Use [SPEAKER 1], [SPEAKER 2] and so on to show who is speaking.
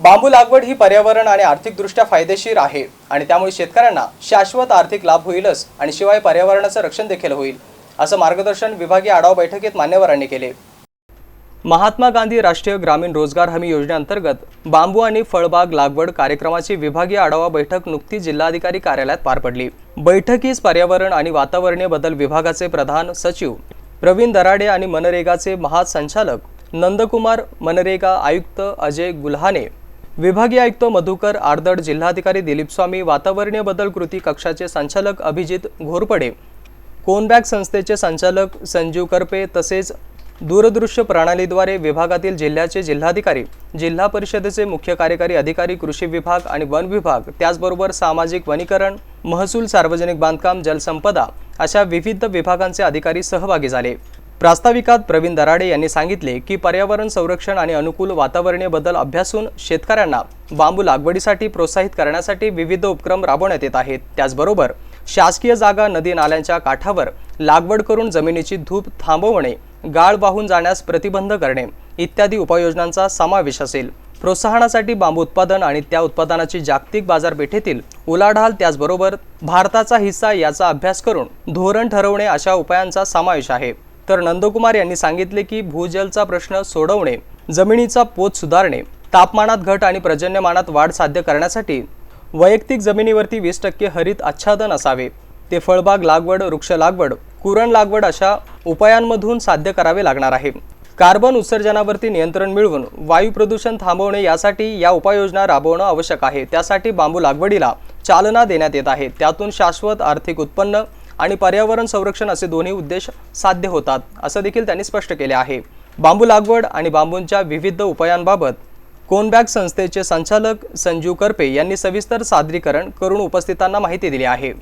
[SPEAKER 1] बांबू लागवड ही पर्यावरण आणि आर्थिकदृष्ट्या फायदेशीर आहे आणि त्यामुळे शेतकऱ्यांना शाश्वत आर्थिक लाभ होईलच आणि शिवाय पर्यावरणाचं रक्षण देखील होईल असं मार्गदर्शन विभागीय आढावा बैठकीत मान्यवरांनी केले. महात्मा गांधी राष्ट्रीय ग्रामीण रोजगार हमी योजनेअंतर्गत बांबू आणि फळबाग लागवड कार्यक्रमाची विभागीय आढावा बैठक नुकती जिल्हाधिकारी कार्यालयात पार पडली. बैठकीस पर्यावरण आणि वातावरणीय बदल विभागाचे प्रधान सचिव प्रवीण दराडे आणि मनरेगाचे महासंचालक नंदकुमार मनरेगा आयुक्त अजय गुल्हाने विभागीय आयुक्त मधुकर आर्दड जिल्हाधिकारी दिलीप स्वामी वातावरणीय बदल कृती कक्षाचे संचालक अभिजित घोरपडे कोनबॅग संस्थेचे संचालक संजीव करपे तसेच दूरदृश्य प्रणालीद्वारे विभागातील जिल्ह्याचे जिल्हाधिकारी जिल्हा परिषदेचे मुख्य कार्यकारी अधिकारी कृषी विभाग आणि वन विभाग त्याचबरोबर सामाजिक वनीकरण महसूल सार्वजनिक बांधकाम जलसंपदा अशा विविध विभागांचे अधिकारी सहभागी झाले. प्रास्ताविकात प्रवीण दराडे यांनी सांगितले की पर्यावरण संरक्षण आणि अनुकूल वातावरणीय बदल अभ्यासून शेतकऱ्यांना बांबू लागवडीसाठी प्रोत्साहित करण्यासाठी विविध उपक्रम राबवण्यात येत आहेत. त्याचबरोबर शासकीय जागा नदी नाल्यांच्या काठावर लागवड करून जमिनीची धूप थांबवणे गाळ वाहून जाण्यास प्रतिबंध करणे इत्यादी उपाययोजनांचा समावेश असेल. प्रोत्साहनासाठी बांबू उत्पादन आणि त्या उत्पादनाची जागतिक बाजारपेठेतील उलाढाल त्याचबरोबर भारताचा हिस्सा याचा अभ्यास करून धोरण ठरवणे अशा उपायांचा समावेश आहे. तर नंदकुमार यांनी सांगितले की भूजलचा प्रश्न सोडवणे जमिनीचा पोत सुधारणे तापमानात घट आणि पर्जन्यमानात वाढ साध्य करण्यासाठी वैयक्तिक जमिनीवरती वीस टक्के हरित आच्छादन असावे. ते फळबाग लागवड वृक्ष लागवड कुरण लागवड अशा उपायांमधून साध्य करावे लागणार आहे. कार्बन उत्सर्जनावरती नियंत्रण मिळवून वायू प्रदूषण थांबवणे यासाठी या उपाययोजना राबवणं आवश्यक आहे. त्यासाठी बांबू लागवडीला चालना देण्यात येत आहे. त्यातून शाश्वत आर्थिक उत्पन्न आणि पर्यावरण संरक्षण असे दोन्ही उद्देश साध्य होतात असं देखील त्यांनी स्पष्ट केले आहे. बांबू लागवड आणि बांबूंच्या विविध उपायांबाबत कोनबॅग संस्थेचे संचालक संजीव करपे यांनी सविस्तर सादरीकरण करून उपस्थितांना माहिती दिली आहे.